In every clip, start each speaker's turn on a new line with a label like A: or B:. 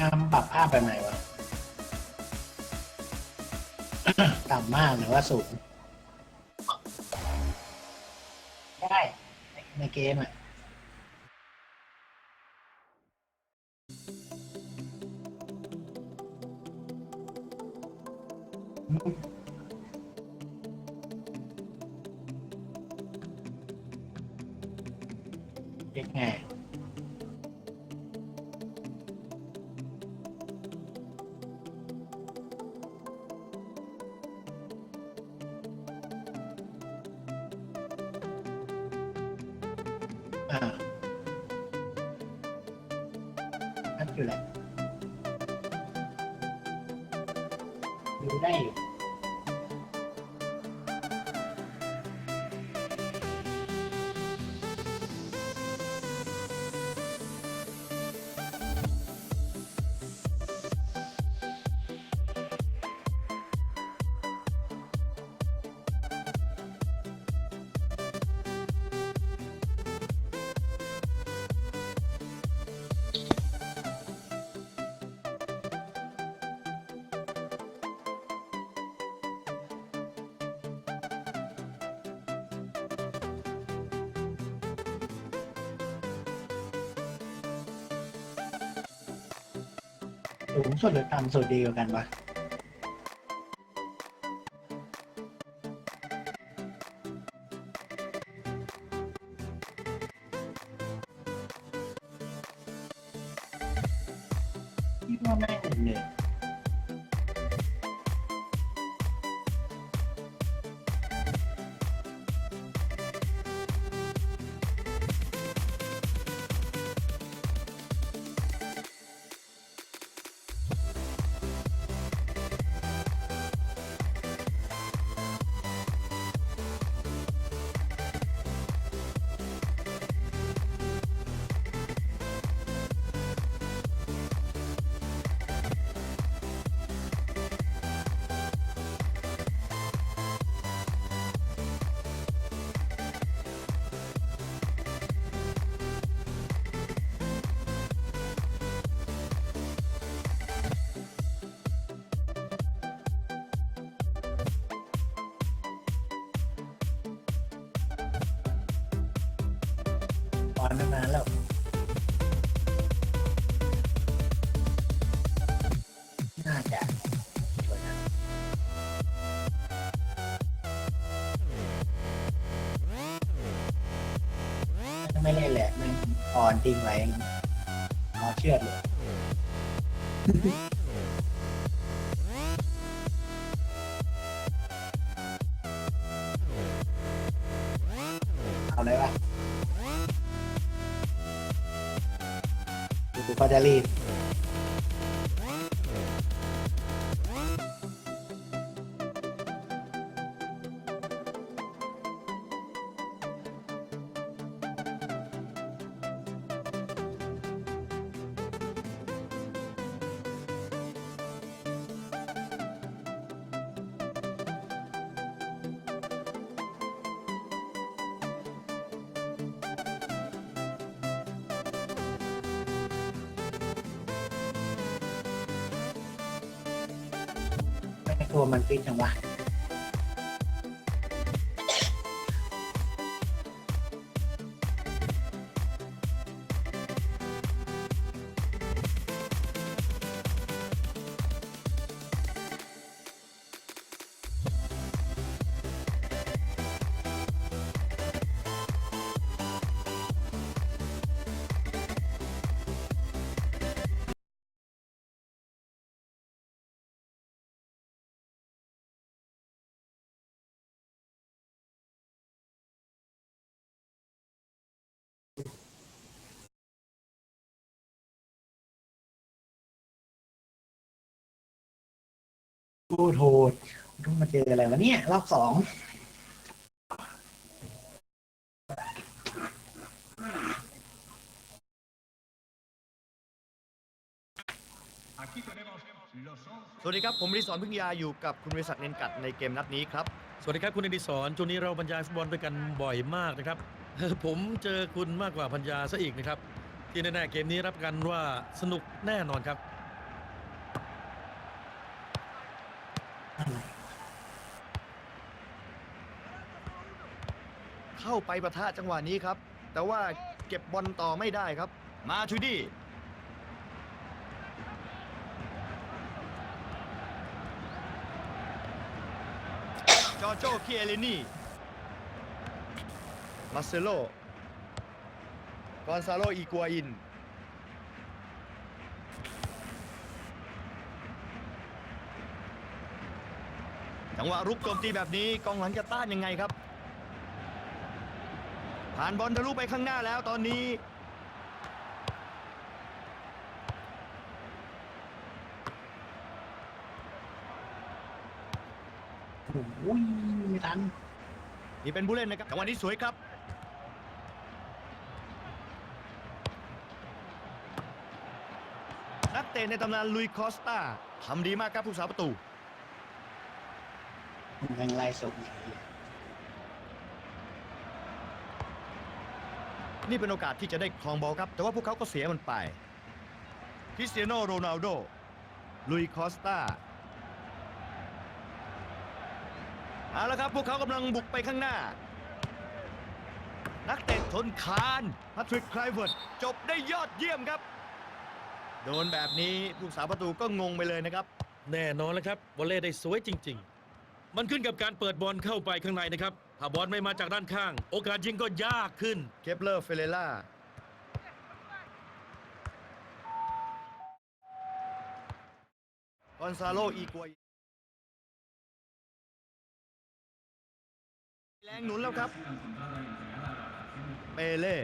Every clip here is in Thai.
A: ห้ามปรับภาพแบบไหนวะ ต่ำมากหรือว่าสูงได้ในเกมอะเด็กไง สูงสุดหรือต่ำสุดดีกว่ากันวะ ตอนนานแล้วน่าจะสวนะถ้าไม่เล่นแหละมันอ่อนทิ้งไว้รอเชื่อดเลย จะรีบ ไม่กลัวมันปินจังวะ พูดโหดต้องมาเจออะไรวะเนี่ย รอบสอง
B: สวัสดีครับ ผมริสอนพึ่งยาอยู่กับคุณบริษัทเนนกัดในเกมนัดนี้ครับ
C: สวัสดีครับคุณอดิศรช่วงนี้เราบรรยายฟุตบอลด้วยกันบ่อยมากนะครับ ผมเจอคุณมากกว่าพัญญาซะอีกนะครับ ที่แน่ๆเกมนี้รับกันว่าสนุกแน่นอนครับ
B: เข้าไปประทะจังหวะนี้ครับ แต่ว่าเก็บบอลต่อไม่ได้ครับ มาทูดี้จอโจคิเอเลนีมาเซโลกอนซาโลอีกัวอิน จังหวะรุกโจมตีแบบนี้กองหลังจะต้านยังไงครับ ผ่านบอลทะลุไปข้างหน้าแล้วตอนนี้
A: โอ้ยไม่ทัน
B: นี่เป็นผู้เล่นนะครับจังหวะนี้สวยครับ นักเตะในตำนานลุยคอสตาทำดีมากครับผู้สาประตู
A: แม่งไล่ส่ง
B: นี่เป็นโอกาสที่จะได้ครองบอลครับ แต่ว่าพวกเขาก็เสียมันไปคริสเตียโนโรนัลโดลุยคอสตาเอาละครับพวกเขากำลังบุกไปข้างหน้า นักเตะทนคานพาทริกไคลเวิร์ดจบได้ยอดเยี่ยมครับ โดนแบบนี้ผู้สาประตูก็งงไปเลยนะครับ
C: แน่นอนแล้วครับวอลเล่ได้สวยจริง ๆ มันขึ้นกับการเปิดบอลเข้าไปข้างในนะครับ ถ้าบอลไม่มาจากด้านข้าง โอกาสยิงก็ยากขึ้น
B: เคปเลอร์เฟเรล่า กอนซาโล อีกัวแรงหนุนแล้วครับ เปเล่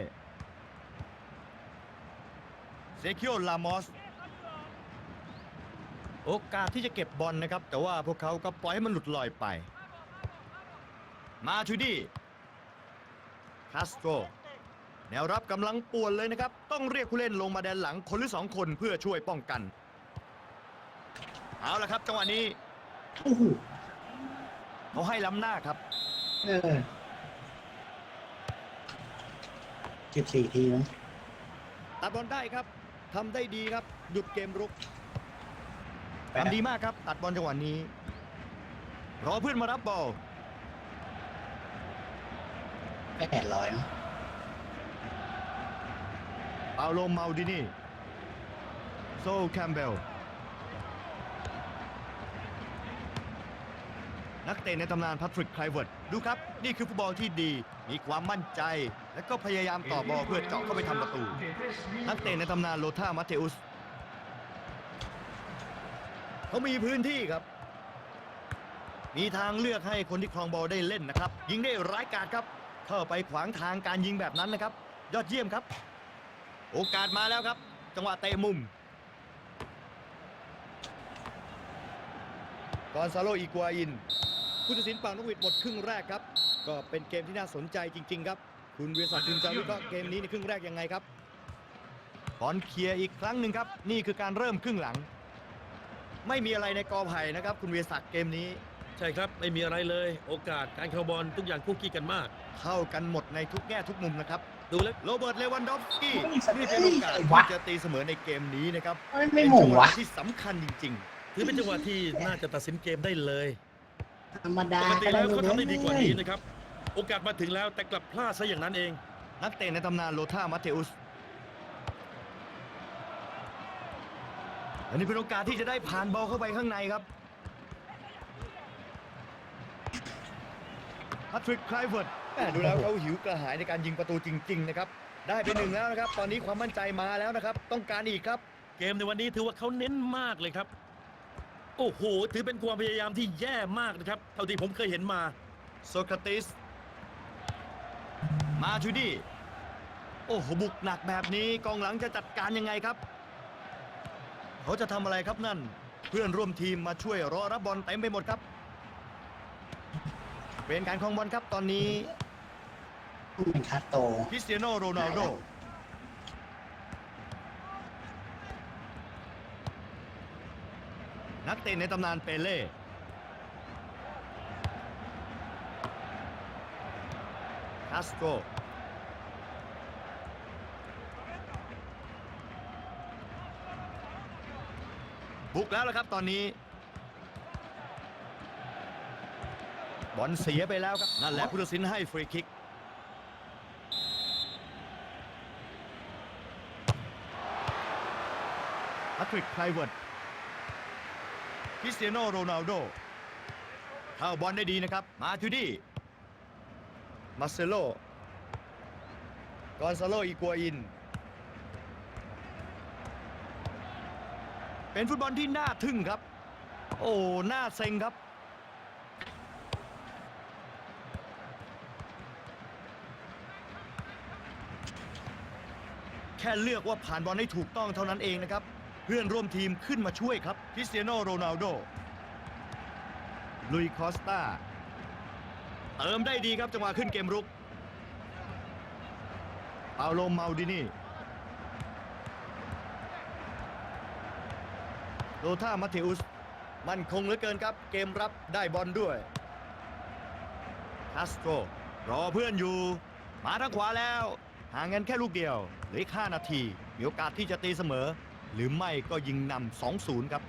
B: เซคิโอลามอส โอกาสที่จะเก็บบอลนะครับ แต่ว่าพวกเขาก็ปล่อยให้มันหลุดลอยไป มาทูดี้คาสโตรแนวรับกำลังป่วนเลยนะครับ ต้องเรียกผู้เล่นลงมาแดนหลังคนหรือสองคนเพื่อช่วยป้องกัน เอาละครับจังหวะนี้
A: โอ้โห
B: เขาให้ล้ำหน้าครับ
A: เออสิบสี่ทีมั้ง
B: ตัดบอลได้ครับทำได้ดีครับ หยุดเกมรุกทำดีมากครับ ตัดบอลจังหวะนี้ รอเพื่อนมารับบอล
A: แปดร้อยมั้ง
B: เปาโลมาดินีโซแคมเบล นักเตะในตำนานพัทริกไคลเวิร์ดดูครับ นี่คือฟุตบอลที่ดี มีความมั่นใจ และก็พยายามต่อบอลเพื่อเจาะเข้าไปทำประตู นักเตะในตำนานโลธามาเทอุสเขามีพื้นที่ครับ มีทางเลือกให้คนที่ครองบอลได้เล่นนะครับ ยิงได้ร้ายกาจครับ เข้าไปขวางทางการยิงแบบนั้นนะครับ ยอดเยี่ยมครับ โอกาสมาแล้วครับ จังหวะเตะมุมกอนซาโลอีกัวอินผู้ตัดสินเป่านกหวีดหมดครึ่งแรกครับ ก็เป็นเกมที่น่าสนใจจริง ๆ ครับ คุณเวียศักดิ์คุณจะวิเคราะห์เกมนี้ในครึ่งแรกยังไงครับบอลเคลียร์อีกครั้งหนึ่งครับ นี่คือการเริ่มครึ่งหลัง ไม่มีอะไรในกอไผ่นะครับ คุณเวียศักดิ์เกมนี้
C: ใช่ครับไม่มีอะไรเลย โอกาสการเข้าบอลทุกอย่างคุกกี้กันมาก
B: เท่ากันหมดในทุกแง่ทุกมุมนะครับ
C: ดูแล้ว
B: โรเบิร์ตเลวันดอฟสกี้
A: ไม่สัก
B: นี่เป็นโอกาส
A: ไอ้
B: ที่
A: วะ
B: จะตีเสมอในเกมนี้นะครับ
A: ไม่ไม่หม่งวะ
B: เป็นจัหที่สำคัญจริง
C: ถือเป็นจังหวะที่น่าจะตัดสินเกมได้เลย
A: ธรรมดา
C: ปกติ
A: ก็ได้
C: แล้วเขาทำได้ดีกว่านี้
A: เลย
C: นะครับ โอกาสมาถึงแล้วแต่กลับพลาดซะอย่างนั้นเอง
B: ๆนักเตะในตำนานโลธามาเทอุสอันนี้เป็นโอกาสที่จะได้ผ่านบอลเข้าไปข้างในครับ พัทริกไคลเวิร์ดแหม่ดูแล้วเขาหิวกระหายในการยิงประตูจริง ๆ นะครับ ได้ไปหนึ่งแล้วนะครับ ตอนนี้ความมั่นใจมาแล้วนะครับ ต้องการอีกครับ
C: เกมในวันนี้ถือว่าเขาเน้นมากเลยครับ โอ้โห ถือเป็นความพยายามที่แย่มากนะครับ เท่าที่ผมเคยเห็นมา
B: โซคราติส มาทูดี้ โอ้โห บุกหนักแบบนี้กองหลังจะจัดการยังไงครับ เขาจะทำอะไรครับนั่น เพื่อนร่วมทีมมาช่วยรอรับบอลเต็มไปหมดครับ เป็นการคลองบอลครับตอนนี้
A: เป็นคาโต
B: คริสเตียโนโรนัลโดนักเตะในตำนานเปเล่คาสโตรบุกแล้วละครับตอนนี้ บอลเสียไปแล้วครับ นั่นแหละผู้ตัดสินให้ฟรีคิกอัตทริกไพรเวิร์ดคริสเตียโนโรนัลโด เข้าบอลได้ดีนะครับ มาจูดี้มาเซโลกอนซาโลอีกัวอิน เป็นฟุตบอลที่น่าทึ่งครับ โอ้ น่าเซ็งครับ ค่เลือกว่าผ่านบอลให้ถูกต้องเท่านั้นเองนะครับ เพื่อนร่วมทีมขึ้นมาช่วยครับคริสเตียโนโรนัลโดลุยคอสตาเติมได้ดีครับจังหวะขึ้นเกมรุกเปาโลมาลดินีโลธามาเทอุส มันคงเหลือเกินครับ เกมรับได้บอลด้วยคาสโตรรอเพื่อนอยู่ มาทางขวาแล้ว ห่างกันแค่ลูกเดียวเหลืออีก5นาที มีโอกาสที่จะตีเสมอ หรือไม่ก็ยิงนำ2-0 ครับ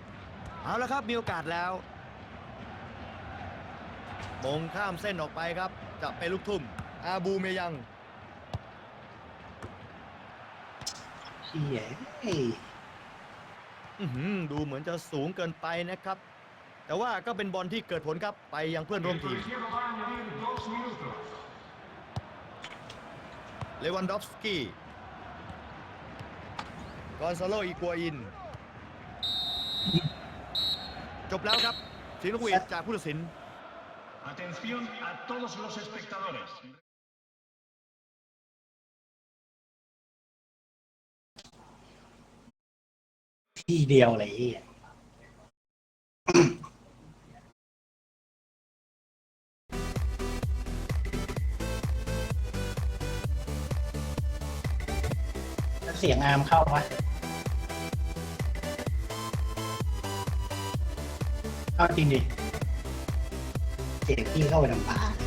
B: เอาละครับมีโอกาสแล้วมงข้ามเส้นออกไปครับ จะเป็นลูกทุ่ม อาบูเมยัง
A: เชี่ยเฮ้ย
B: อื้อหือดูเหมือนจะสูงเกินไปนะครับ แต่ว่าก็เป็นบอลที่เกิดผลครับไปยังเพื่อนร่วมทีม เลวันดอฟสกี้กอนซาโลอีกัวอิน จบแล้วครับเสียงนกหวีดจากผู้ตัดสิน
D: Atención a todos los espectadores.
A: ที่เดียวเลย สียงอาร์มเข้าปะเข้าจริงดิ เสียงพี่เข้าไปลำบาก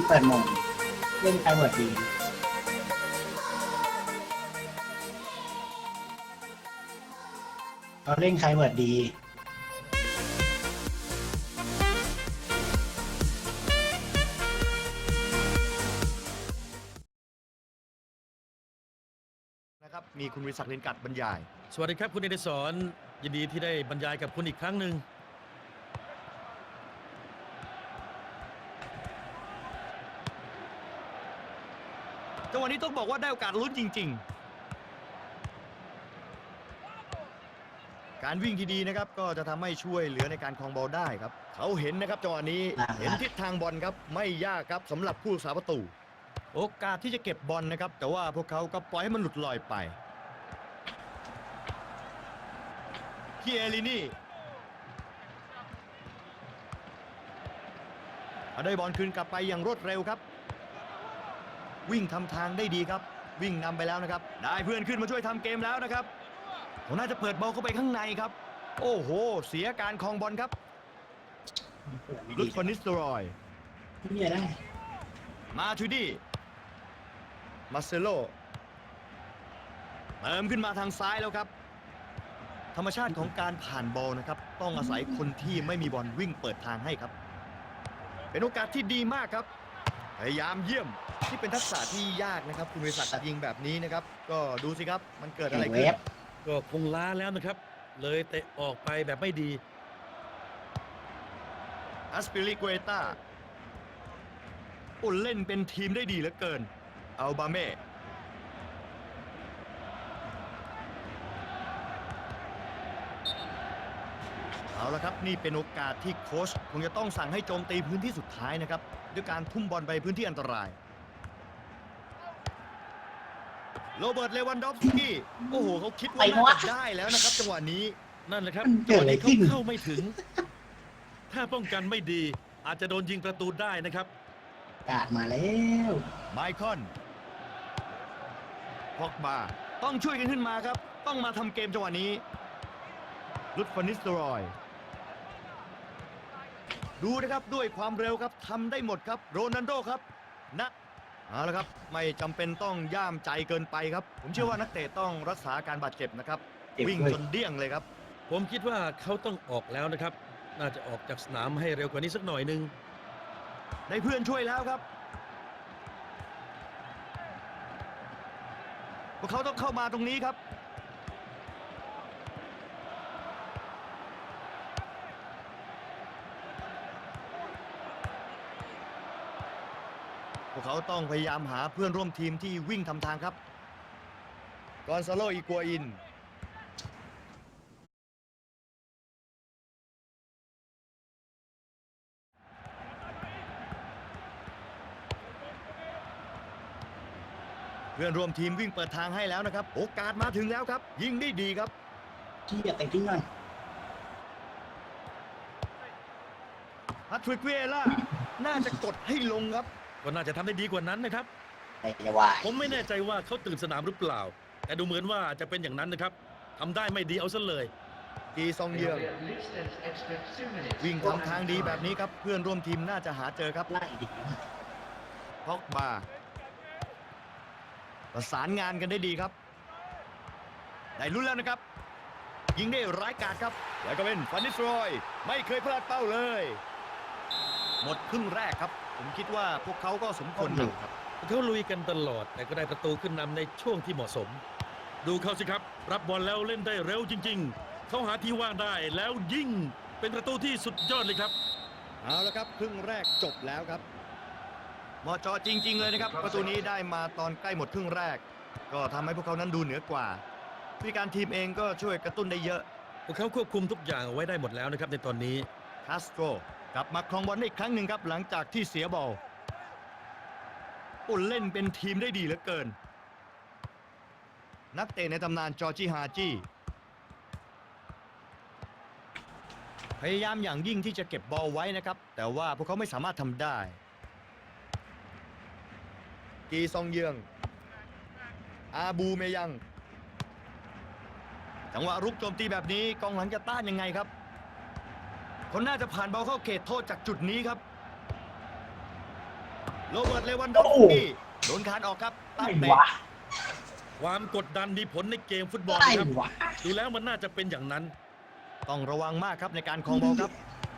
A: นเปิดโหมดเล่นไพรเวทดีเขาเล่นไครเวิร์ดดี
B: นะครับ มีคุณวิศักดิ์เรียนกัดบรรยาย
C: สวัสดีครับคุณเอเดสอนยินดีที่ได้บรรยายกับคุณอีกครั้งหนึ่ง
B: จังหวะ นี้ต้องบอกว่าได้โอกาสลุ้นจริง ๆ การวิ่งที่ดีนะครับก็จะทำให้ช่วยเหลือในการครองบอลได้ครับ เขาเห็นนะครับจังหวะนี้
A: อ่า
B: เห็นทิศทางบอลครับไม่ยากครับสำหรับผู้รักษาประตู โอกาสที่จะเก็บบอลนะครับ แต่ว่าพวกเขาก็ปล่อยให้มันหลุดลอยไปคีเอลินี่เอาได้บอลคืนกลับไปอย่างรวดเร็วครับ วิ่งทำทางได้ดีครับ วิ่งนำไปแล้วนะครับได้เพื่อนขึ้นมาช่วยทำเกมแล้วนะครับเขาน่าจะเปิดบอลเข้าไปข้างในครับ โอ้โห เสียการครองบอลครับ
A: เปิดไม่
B: ลุ
A: ดี
B: ดฟอนิสเตอรอย
A: นี่ได้
B: มาทูดี้มาเซโลเติมขึ้นมาทางซ้ายแล้วครับธรรมชาติของการผ่านบอลนะครับ ต้องอาศัยคนที่ไม่มีบอลวิ่งเปิดทางให้ครับ เป็นโอกาสที่ดีมากครับ พยายามเยี่ยมที่เป็นทักษะที่ยากนะครับคุณวิศักดิ์ยิงแบบนี้นะครับ ก็ดูสิครับมันเกิดอะไร
A: เว
B: ขึ้น
A: ฟ
C: ก็คงล้าแล้วนะครับ เลยเตะออกไปแบบไม่ดี
B: อัสปิลิกเวตาอุนเล่นเป็นทีมได้ดีเหลือเกินอัลบาเม่ เอาละครับนี่เป็นโอกาสที่โค้ชคงจะต้องสั่งให้โจมตีพื้นที่สุดท้ายนะครับ ด้วยการทุ่มบอลไปพื้นที่อันตรายโรเบิร์ตเลวันดอฟสกี้โอ้โหเขาคิดว่า
A: ไป
B: น่าวะจะได้แล้วนะครับ จังหวะนี้
C: นั่นแหละครับ
A: มันเกิดอะไร
C: จังหวะนี้
A: ขึ้น
C: เขาเข้าไม่ถึง ถ้าป้องกันไม่ดี อาจจะโดนยิงประตูได้นะครับ
A: กาดมาแล้ว
B: ไมคอนพอกบาต้องช่วยกันขึ้นมาครับ ต้องมาทำเกมจังหวะนี้ลุดฟานิสเตอรอย ดูนะครับด้วยความเร็วครับทำได้หมดครับโรนัลโดครับนะเอาละครับไม่จำเป็นต้องย่ามใจเกินไปครับ ผมเชื่อว่านักเตะต้องรักษาอาการบาดเจ็บนะครับ
A: เจ็บ
B: วิ่ง
A: เลย
B: จนเดี้ยงเลยครับ
C: ผมคิดว่าเขาต้องออกแล้วนะครับ น่าจะออกจากสนามให้เร็วกว่านี้สักหน่อยหนึง
B: ได้เพื่อนช่วยแล้วครับพวกเขาต้องเข้ามาตรงนี้ครับ พวกเขา ต้องพยายามหาเพื่อนร่วมทีมที่วิ่งทำทางครับกอนซาโลอีกัวอินเพื่อนร่วมทีมวิ่งเปิดทางให้แล้วนะครับ โอกาสมาถึงแล้วครับ ยิงได้ดีครับ
A: ที่จะเตะทิ้งหน่อย
B: ฮัตทริกเวล่าน่าจะกดให้ลงครับ
C: ก็น่าจะทำได้ดีกว่านั้นนะครับ
A: ไอ้จะวาย
C: ผมไม่แน่ใจว่าเขาตื่นสนามหรือเปล่า แต่ดูเหมือนว่าจะเป็นอย่างนั้นนะครับทำได้ไม่ดีเอาซะเลย
B: กีซองเยืองวิ่งทำทางดีแบบนี้ครับ เพื่อนร่วมทีมน่าจะหาเจอครับ
A: ไล่ดิ
B: พ็อกบาประสานงานกันได้ดีครับ ได้ลุ้นแล้วนะครับ ยิงได้ร้ายกาจครับ แล้วก็เป็นฟันนิสรอย ไม่เคยพลาดเป้าเลย หมดครึ่งแรกครับ ผมคิดว่าพวกเขาก็สมควรอยู่ครับ
C: เขาลุยกันตลอด แต่ก็ได้ประตูขึ้นนำในช่วงที่เหมาะสม ดูเขาสิครับ รับบอลแล้วเล่นได้เร็วจริง ๆ เขาหาที่ว่างได้แล้วยิงเป็นประตูที่สุดยอดเลยครับ
B: เอาละครับครึ่งแรกจบแล้วครับเหมาะเจาะจริง ๆ เลยนะครับ ประตูนี้ได้มาตอนใกล้หมดครึ่งแรก ก็ทำให้พวกเขานั้นดูเหนือกว่าผู้จัดการทีมเองก็ช่วยกระตุ้นได้เยอะ
C: พวกเขาควบคุมทุกอย่างเอาไว้ได้หมดแล้วนะครับในตอนนี้
B: คาสโตร กลับมาครองบอลได้อีกครั้งหนึ่งครับ หลังจากที่เสียบอลโอ้เล่นเป็นทีมได้ดีเหลือเกิน นักเตะในตำนานจอร์จิฮาจีพยายามอย่างยิ่งที่จะเก็บบอลไว้นะครับ แต่ว่าพวกเขาไม่สามารถทำได้ กีซองเยือง อาบูเมยัง จังหวะรุกโจมตีแบบนี้กองหลังจะต้านยังไงครับ คนน่าจะผ่านบอลเข้าเขตโทษจากจุดนี้ครับ โรเบิร์ตเลวันดอฟสกี้โดนคานออกครับตั้
A: ไอ้
B: งเตะ
A: วะ
C: ความกดดันมีผลในเกมฟุตบอล
A: ไอ้
C: นะครับ
A: วะ
C: ดูแล้วมันน่าจะเป็นอย่างนั้น
B: ต้องระวังมากครับในการครองบอลครับ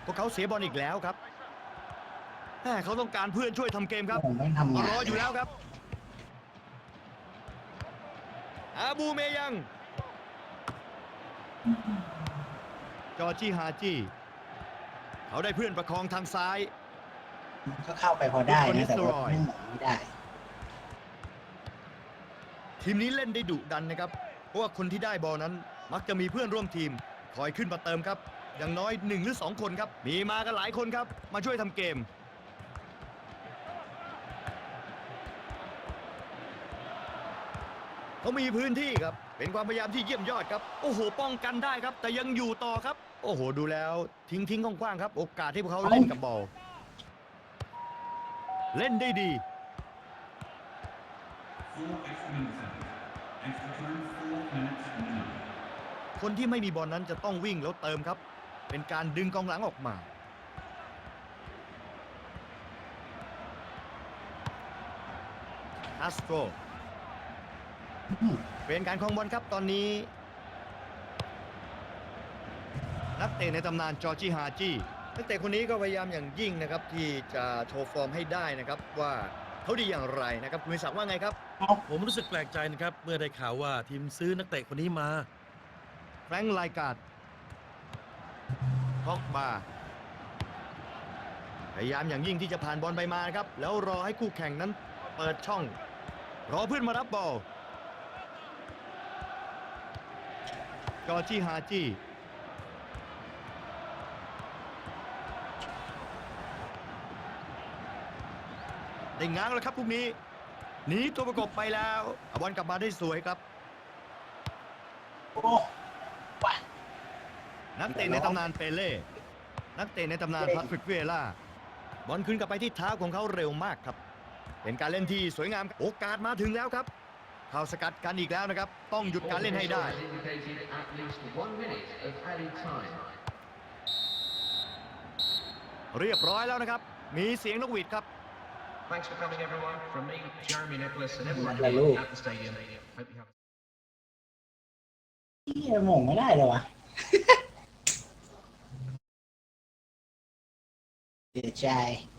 B: พวกเขาเสียบอลอีกแล้วครับแม่เขาต้องการเพื่อนช่วยทำเกมครับ
A: ผมไม่ทำงาน
B: รออยู่แล้วครับ อาบูเมยัง จอร์จีฮาจี เขาได้เพื่อนประคองทางซ้าย
A: มันก็เข้าไปพอได้นะแต่ว่าไม่หมไม่ได้
B: ทีมนี้เล่นได้ดุดันนะครับ เพราะว่าคนที่ได้บอลนั้น มักจะมีเพื่อนร่วมทีมคอยขึ้นมาเติมครับ อย่างน้อยหนึ่งหรือสองคนครับ มีมากันหลายคนครับ มาช่วยทำเกม เขามีพื้นที่ครับ เป็นความพยายามที่เยี่ยมยอดครับ โอ้โห ป้องกันได้ครับ แต่ยังอยู่ต่อครับ โอ้โห ดูแล้วทิ้งทิ้งๆกว้างๆครับ โอกาสที่พวกเขาเล่นกับบอลเล่นได้ดี คนที่ไม่มีบอลนั้นจะต้องวิ่งแล้วเติมครับ เป็นการดึงกองหลังออกมา อัสโตรเป็นการครองบอลครับตอนนี้ นักเตะในตำนานจอร์จิฮาจีนักเตะคนนี้ก็พยายามอย่างยิ่งนะครับที่จะโชว์ฟอร์มให้ได้นะครับว่าเขาดีอย่างไรนะครับคุณวิศักดิ์ว่าไงครับ
C: ผมรู้สึกแปลกใจนะครับ เมื่อได้ข่าวว่าทีมซื้อนักเตะคนนี้มา
B: แฟรงค์ไลการ์ดพ็อกบาพยายามอย่างยิ่งที่จะผ่านบอลไปมานะครับ แล้วรอให้คู่แข่งนั้นเปิดช่อง รอเพื่อนมารับบอลจอร์จีฮาจี ได้ง้างแล้วครับพวกนี้หนีตัวประกบไปแล้วอบอลกลับมาได้สวยครับ
A: โอ้
B: นักเตะในตำนานเปเล่นักเตะในตำนานพาทริกเวล่าบอลขึ้นกลับไปที่เท้าของเขาเร็วมากครับ เป็นการเล่นที่สวยงามโอกาสมาถึงแล้วครับเข้าสกัดกันอีกแล้วนะครับ ต้องหยุดการเล่นให้ได้ เรียบร้อยแล้วนะครับ มีเสียงนกหวีดครับ
D: Thanks for coming, everyone. From me, Jeremy Nicholas, and everyone
A: Hello.
D: here at the stadium. Hope you have.
A: เฮียหม่งไม่ได้เลยวะ เสียใจ